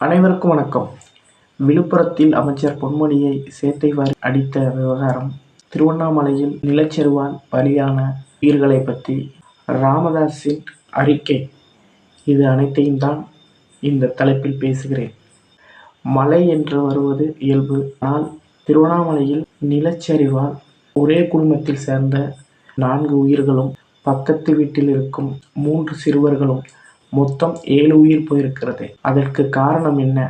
அனைவருக்கும் வணக்கம். விழுப்புரத்தில் அமைச்சர் பொன்முடியை சேத்தை வாரி அடித்த விவகாரம் திருவண்ணாமலையில் நிலச்சரிவால் பலியான உயிர்களை பற்றி ராமதாஸின் அறிக்கை. இது அனைத்தையும் தான் இந்த தலைப்பில் பேசுகிறேன். மலை என்று வருவது இயல்பு. ஆனால் திருவண்ணாமலையில் நிலச்சரிவால் ஒரே குடும்பத்தில் சேர்ந்த நான்கு உயிர்களும் பக்கத்து வீட்டில் இருக்கும் மூன்று சிறுவர்களும் மொத்தம் ஏழு உயிர் போயிருக்கிறது. அதற்கு காரணம் என்ன?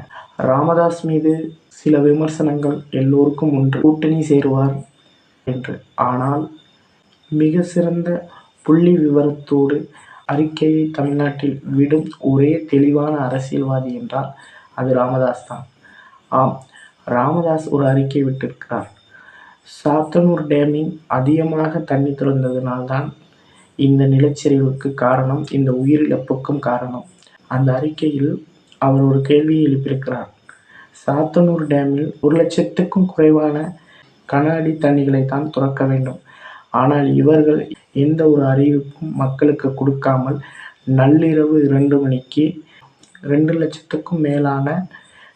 ராமதாஸ் மீது சில விமர்சனங்கள் எல்லோருக்கும் உண்டு கூட்டணி சேருவார் என்று. ஆனால் மிக சிறந்த புள்ளி விவரத்தோடு அறிக்கையை தமிழ்நாட்டில் விடும் ஒரே தெளிவான அரசியல்வாதி என்றால் அது ராமதாஸ் தான். ஆம் ராமதாஸ் ஒரு அறிக்கை விட்டிருக்கிறார். சாத்தனூர் டேமிங் அதிகமாக தண்ணி திறந்ததினால்தான் இந்த நிலச்சரிவுக்கு காரணம் இந்த உயிரிழப்புக்கும் காரணம். அந்த அறிக்கையில் அவர் ஒரு கேள்வியை எழுப்பியிருக்கிறார். சாத்தனூர் டேமில் ஒரு லட்சத்துக்கும் குறைவான கன தண்ணிகளை தான் துறக்க வேண்டும். ஆனால் இவர்கள் எந்த ஒரு அறிவிப்பும் மக்களுக்கு கொடுக்காமல் நள்ளிரவு இரண்டு மணிக்கு ரெண்டு லட்சத்துக்கும் மேலான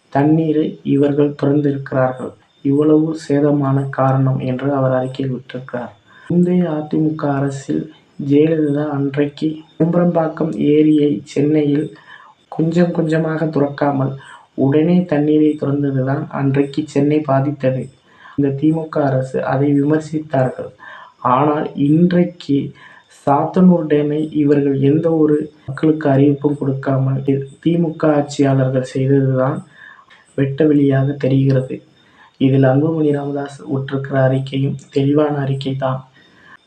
தண்ணீரை இவர்கள் திறந்திருக்கிறார்கள். இவ்வளவு சேதமான காரணம் என்று அவர் அறிக்கையில் விட்டிருக்கிறார். முந்தைய அதிமுக அரசில் ஜெயலலிதா அன்றைக்கு கும்பரம்பாக்கம் ஏரியை சென்னையில் கொஞ்சம் கொஞ்சமாக துறக்காமல் உடனே தண்ணீரை திறந்தது தான் அன்றைக்கு சென்னை பாதித்தது. இந்த திமுக அரசு அதை விமர்சித்தார்கள். ஆனால் இன்றைக்கு சாத்தனூர் டேமை இவர்கள் எந்த ஒரு மக்களுக்கு அறிவிப்பும் கொடுக்காமல் திமுக ஆட்சியாளர்கள் செய்தது தான் வெட்ட வெளியாக தெரிகிறது. இதில் அன்புமணி ராமதாஸ் விட்டிருக்கிற அறிக்கையும் தெளிவான அறிக்கை தான்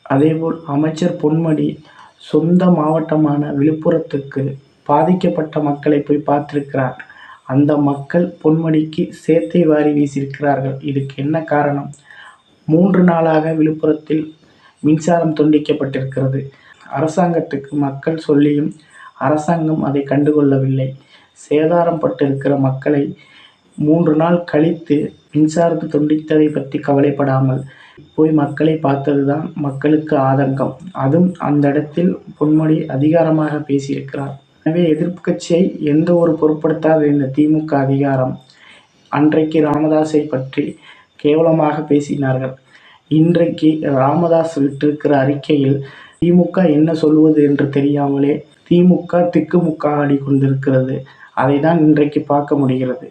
அதேபோல் அமைச்சர் பொன்மணி சொந்த மாவட்டமான விழுப்புரத்துக்கு பாதிக்கப்பட்ட மக்களை போய் பார்த்திருக்கிறார். அந்த மக்கள் பொன்மணிக்கு சேத்தை வாரி வீசியிருக்கிறார்கள். இதுக்கு என்ன காரணம்? மூன்று நாளாக விழுப்புரத்தில் மின்சாரம் துண்டிக்கப்பட்டிருக்கிறது. அரசாங்கத்துக்கு மக்கள் சொல்லியும் அரசாங்கம் அதை கண்டுகொள்ளவில்லை. சேதாரம் பட்டிருக்கிற மக்களை மூன்று நாள் கழித்து மின்சாரம் துண்டித்ததை பற்றி கவலைப்படாமல் போய் மக்களை பார்த்தது தான் மக்களுக்கு ஆதங்கம். அதுவும் அந்த இடத்தில் பொன்முடி அதிகாரமாக பேசியிருக்கிறார். எனவே எதிர்க்கட்சியை எந்த ஒரு பொருட்படுத்தாத இந்த திமுக அதிகாரம்? அன்றைக்கு ராமதாஸை பற்றி கேவலமாக பேசினார்கள். இன்றைக்கு ராமதாஸ் விட்டிருக்கிற அறிக்கையில் திமுக என்ன சொல்வது என்று தெரியாமலே திமுக திக்குமுக்காக ஆடி கொண்டிருக்கிறது அதை தான் இன்றைக்கு பார்க்க முடிகிறது.